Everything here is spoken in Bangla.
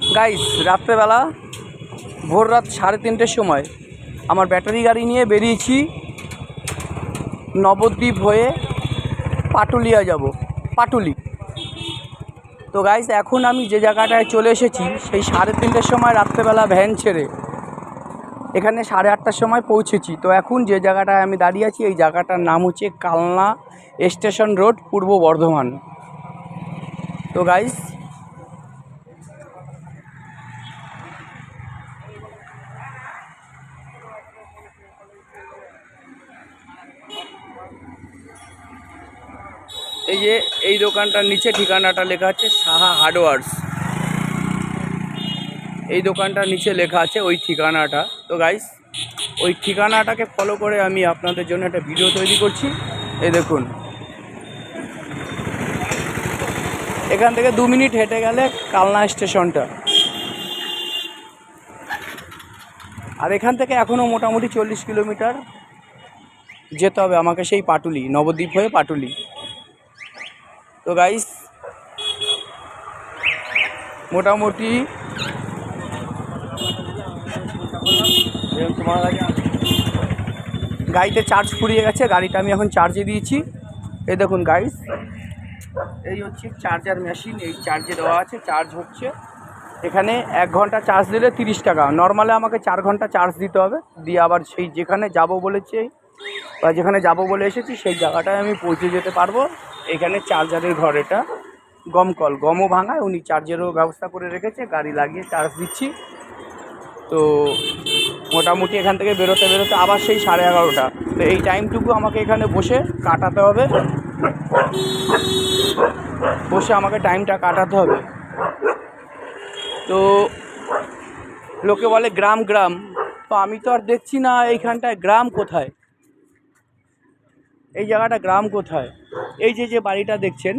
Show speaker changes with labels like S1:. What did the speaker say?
S1: গাইস রাত্রেবেলা ভোর রাত সাড়ে তিনটের সময় আমার ব্যাটারি গাড়ি নিয়ে বেরিয়েছি নবদ্বীপ হয়ে পাটুলিয়া যাব, পাটুলি। তো গাইস এখন আমি যে জায়গাটায় চলে এসেছি, সেই সাড়ে তিনটের সময় রাত্রেবেলা ভ্যান ছেড়ে এখানে সাড়ে আটটার সময় পৌঁছেছি। তো এখন যে জায়গাটায় আমি দাঁড়িয়ে আছি, এই জায়গাটার নাম হচ্ছে কালনা স্টেশন রোড, পূর্ব বর্ধমান। তো গাইস এই যে, এই দোকানটার নিচে ঠিকানাটা লেখা আছে সাহা হার্ডওয়ার্স। এই দোকানটার নিচে লেখা আছে ওই ঠিকানাটা। তো গাইস ওই ঠিকানাটাকে ফলো করে আমি আপনাদের জন্য একটা ভিডিও তৈরি করছি। এই দেখুন। এখান থেকে দু মিনিট হেঁটে গেলে কালনা স্টেশনটা। আর এখান থেকে এখনও মোটামুটি চল্লিশ কিলোমিটার যেতে হবে আমাকে সেই পাটুলি, নবদ্বীপ হয়ে পাটুলি। তো গাইস মোটামুটি গাড়িতে চার্জ ফুরিয়ে গেছে, গাড়িটা আমি এখন চার্জে দিয়েছি। এই দেখুন গাইস এই হচ্ছে চার্জার মেশিন এই চার্জে দেওয়া আছে চার্জ হচ্ছে এখানে এক ঘণ্টা চার্জ দিলে তিরিশ টাকা। নর্মালে আমাকে চার ঘণ্টা চার্জ দিতে হবে, দিয়ে আবার সেই যেখানে যাব বলেছে বা যেখানে যাব বলে এসেছি, সেই জায়গাটায় আমি পৌঁছে যেতে পারব। এখানে চার্জারের ঘর এটা। গমকল গমও ভাঙায়, উনি চার্জেরও ব্যবস্থা করে রেখেছে, গাড়ি লাগিয়ে চার্জ দিচ্ছি। তো মোটামুটি এখান থেকে বেরোতে বেরোতে আবার সেই সাড়ে এগারোটা। তো এই টাইমটুকু আমাকে এখানে বসে কাটাতে হবে। বসে আমাকে টাইমটা কাটাতে হবে। তো লোকে বলে গ্রাম গ্রাম। তো আমি তো আর দেখছি না এইখানটায় গ্রাম কোথায়? এই জায়গাটা গ্রাম কোথায়? এই যে যে বাড়িটা দেখছেন